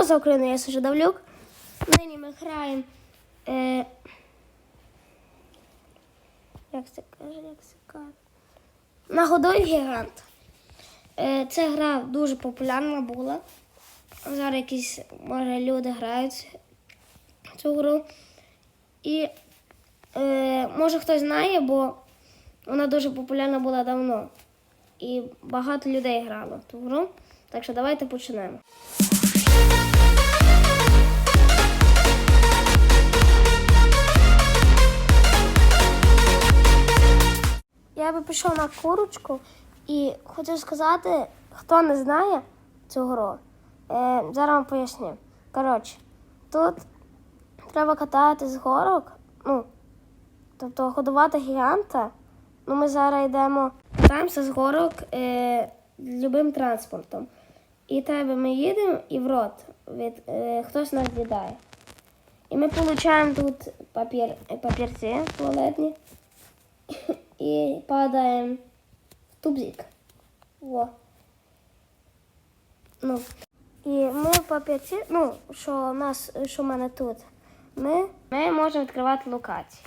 Хто за Україну? Я Саша Давлюк. Нині ми граємо. Е... Як це каже, як це каже? Нагодуй гігант. Е, Ця гра дуже популярна була. Зараз якісь, може, люди грають цю гру. І е, може хтось знає, бо вона дуже популярна була давно. І багато людей грало в ту гру. Так що давайте почнемо. Я би пішов на курочку і хочу сказати, хто не знає цю гру, е, зараз вам поясню. Коротше, тут треба катати з горок, ну, тобто годувати гіганта. Ну, ми зараз йдемо, катаємося з горок е, любим транспортом. І тебе ми їдемо і в рот від, е, хтось нас з'їдає. І ми отримуємо тут папір, папірці туалетні і падаємо в тубзик. Во. Ну. І ми папірці, ну, що у нас, що в мене тут, ми, ми можемо відкривати локації.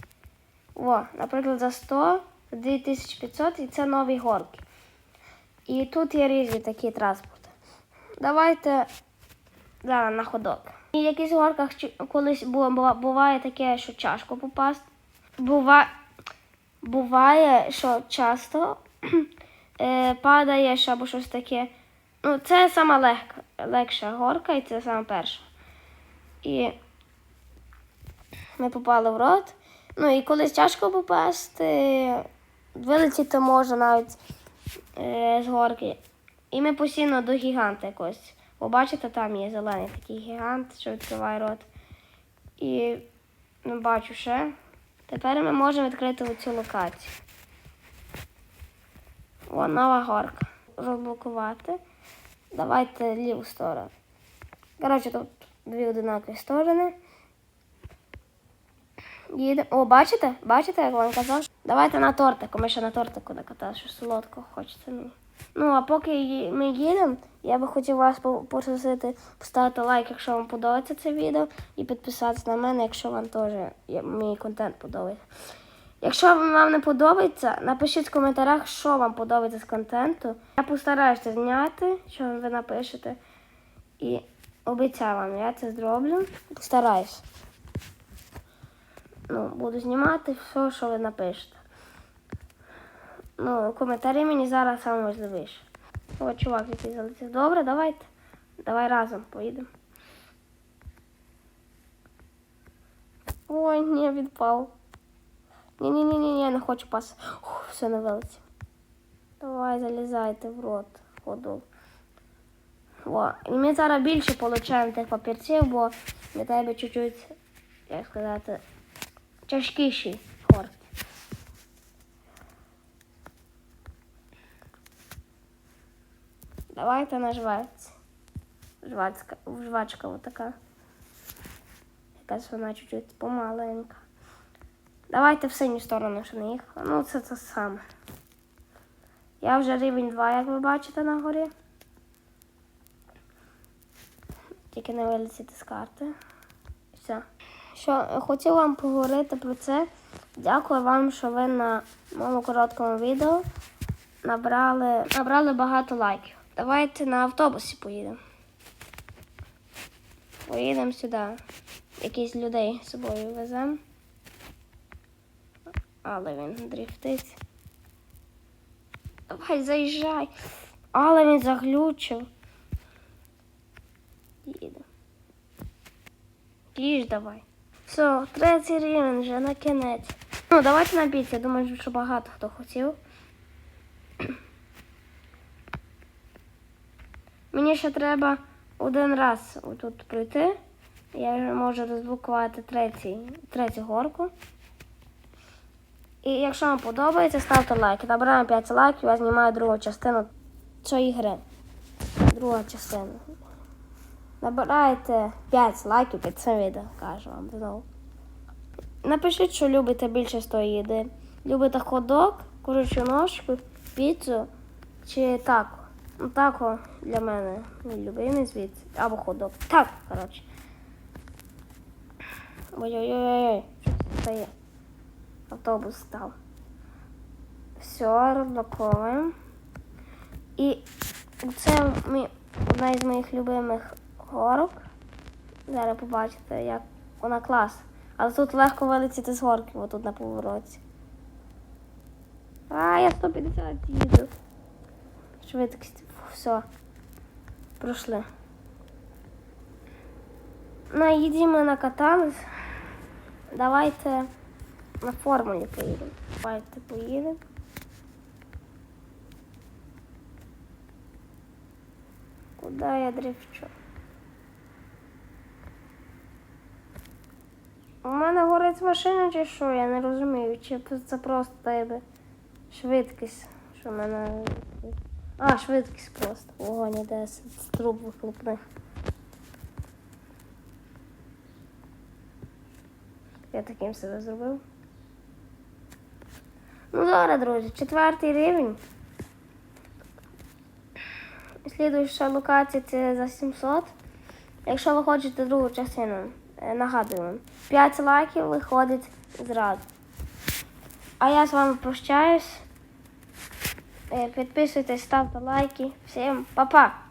О, наприклад, за 100, 2500 і це нові горки. І тут є різні такі транспорти. Давайте зараз на ходок. І в якихось горках колись буває таке, що тяжко попасти. Бува, буває, що часто е, падаєш або щось таке. Ну, це сама легка, легша горка і це сама перша. І ми попали в рот. Ну і колись тяжко попасти, вилетіти можна навіть е, з горки. І ми постійно до гіганта якось. Побачите, там є зелений такий гігант, що відкриває рот. І не бачу ще. Тепер ми можемо відкрити оцю локацію. О, нова горка. Розблокувати. Давайте ліву сторону. Коротше, тут дві одинакові сторони. Їде. О, бачите? Бачите, як вам казав? Давайте на тортику. Ми ще на тортику не катали, що солодкого хочеться. Ну, а поки ми їдемо, я би хотів вас попросити поставити лайк, якщо вам подобається це відео, і підписатися на мене, якщо вам теж мій контент подобається. Якщо вам не подобається, напишіть в коментарях, що вам подобається з контенту. Я постараюся зняти, що ви напишете. І обіцяю вам, я це зроблю. Постараюсь. Ну, буду знімати все, що ви напишете. Ну, коментарі мені зараз саме важливіше. О, чувак, який залетів. Добре, давайте. Давай разом поїдемо. Ой, ні, відпав. Ні, ні, ні, ні, ні, не хочу пас. Ух, все не вилетів. Давай, залізайте в рот. Ходу. О, і ми зараз більше получаємо тих папірців, бо для тебе чуть-чуть, як сказати, тяжкіший Давайте на жвачці. Жвачка, жвачка отака. Якась вона чуть-чуть помаленька. Давайте в синю сторону ще не їхала. Ну, це те саме. Я вже рівень 2, як ви бачите на горі. Тільки не вилетіти з карти. Все. Що хотів вам поговорити про це. Дякую вам, що ви на моєму короткому відео набрали, набрали багато лайків. Давайте на автобусі поїдемо. Поїдемо сюди. Якісь людей з собою веземо. Але він дрифтить. Давай, заїжджай. Але він заглючив. Їде. Їж давай. Все, третій рівень вже на кінець. Ну, давайте на. Думаю, що багато хто хотів. Мені ще треба один раз тут пройти. Я вже можу розблокувати третій, третю горку. І якщо вам подобається, ставте лайки. Набираємо 5 лайків, я знімаю другу частину цієї гри. Друга частина. Набирайте 5 лайків під цим відео, кажу вам знову. Напишіть, що любите більше з тої їди. Любите ходок, курячу ножку, піцу чи тако. Ну, Так, о, для мене мій любимий звідси. Або ходок. Так, коротше. Ой-ой-ой, що це стає? Автобус став. Все, розблоковуємо. І це мій, одна із моїх любимих горок. Зараз побачите, як вона клас. Але тут легко вилетіти з горки, отут на повороті. А, я 150 їду. Швидкість. Все. Пройшли. На їді ми накатались. Давайте на формулі поїдемо. Давайте поїдемо. Куди я дрифчу? У мене горить машина чи що? Я не розумію. Чи це просто швидкість, що в мене. А, швидкість просто. Вогонь іде з труб вихлопних. Я таким себе зробив. Ну добре, друзі, четвертий рівень. Слідуюча локація це за 700. Якщо ви хочете другу частину, е, нагадую вам, 5 лайків виходить зразу. А я з вами прощаюсь. Е, Підписуйтесь, ставте лайки. Всім па-па!